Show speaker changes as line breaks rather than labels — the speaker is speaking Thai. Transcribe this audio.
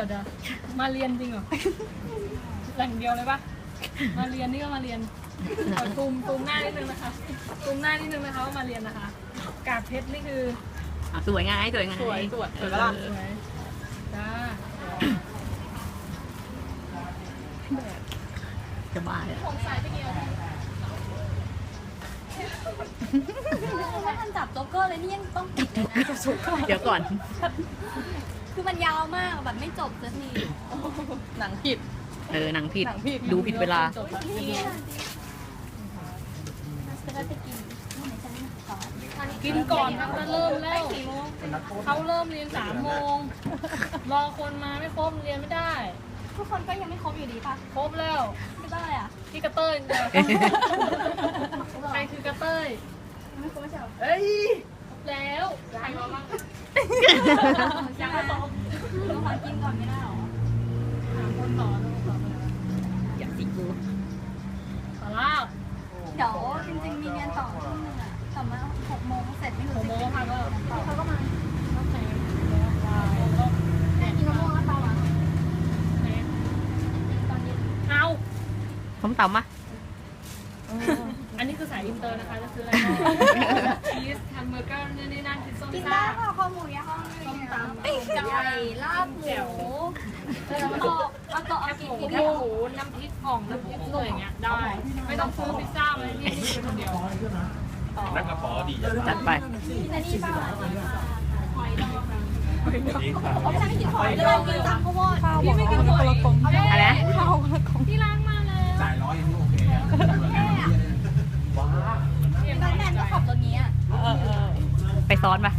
ดี๋ยวเดี๋ยวมาเรียนจริงเหรอแหล่งเดียวเลยปะมาเรียนนี่ก็มาเรียนขอตูมตูมหน้านิดนึงนะคะตูมหน้านิดนึงนะคะว่ามาเรียนนะคะ กาบเพชรนี่คือ
อะสวยไงสวยไง
สวยสวย
เอ
สวย
อ
ปะล่ะ
สวยจ้า
จะบ้าเลย
ผมสายไปเกี่ยว
ไม่ทันจับโจ๊กเกอร์เลยนี่ยังต้องปิดเลยนะ
เดี๋ยวก่อน
คือมันยาวมากแบบไม่จบสักที
หนังผิด
เออหนังผิด
หนังผิด
ดูผิดเวลา
จบแล้ว
นี่จะได้ไปกินตอนนี้
กินก่อนครับจะเริ่มแล้วเขาเริ่มเรียนสามโมง รอคนมาไม่ครบเรียนไม่ได้
ทุกคนก็ยังไม่ครบอยู่ดีป่ะ
ครบแล้ว
ไม่ได้อะ
พี่กระเต้ยเนี่ยใครคือกระเต้ย
ไม่ครบไม่ใช่หรอ
เอ้ยแล้วใครมาบ้าง
กินก่อนไม่ได้หรอ
ถามคนต่อแล้วต่อไป
อย่าสิกู
ต่อล่า
เดี๋ยวจริงๆมีเรียนต่อทุ่มนึงอะแต่มาหกโมงเสร็จไม่รู้
ผม
จะ
โม
กิน
พักแล้ว
เขาก็มา
ต้องไหนแล้วก็
แม่กินมะม่วงแล้วเปล่าอะ
ไหน
ตอนเย็น
เอา
ส้มตำมะ
อันนี้คือสายอินเตอร์นะคะ จะซื้ออะไรชีสแฮมเบอร์เกอร์นี่นี่นั่นพิซซ่า
กิ
พิ
น
ซ
ได้
ซ่า
ป่ะข้อมูลเนี่ยห้อง
ต้มตำ
ไก่ลาบหมูแล้วก็แล้วก็
แค
เอา
บ
กินกิน
หมูน้ำพริกอ่องน้ำพริกอะไรอย่างเงี้ยได้ ไม่ต้องซื้อพิซซ่ามาที่นี่คนเดียว
นักกระป๋อดีจั
ดไป
แต่นี่เปล่าหอยดอง
ดีค่ะ
เขาไม่ได้กินหอยเลยกินตำข้าวโพด
พี่ไม่กินหอย
อะไรนะ
พี่ล้างมาแล้ว
จ่ายร้อยยังโอเคอะ
น้องแมนก็ขับรถนี้อะ
เออเออ
ไปซ้อนปะ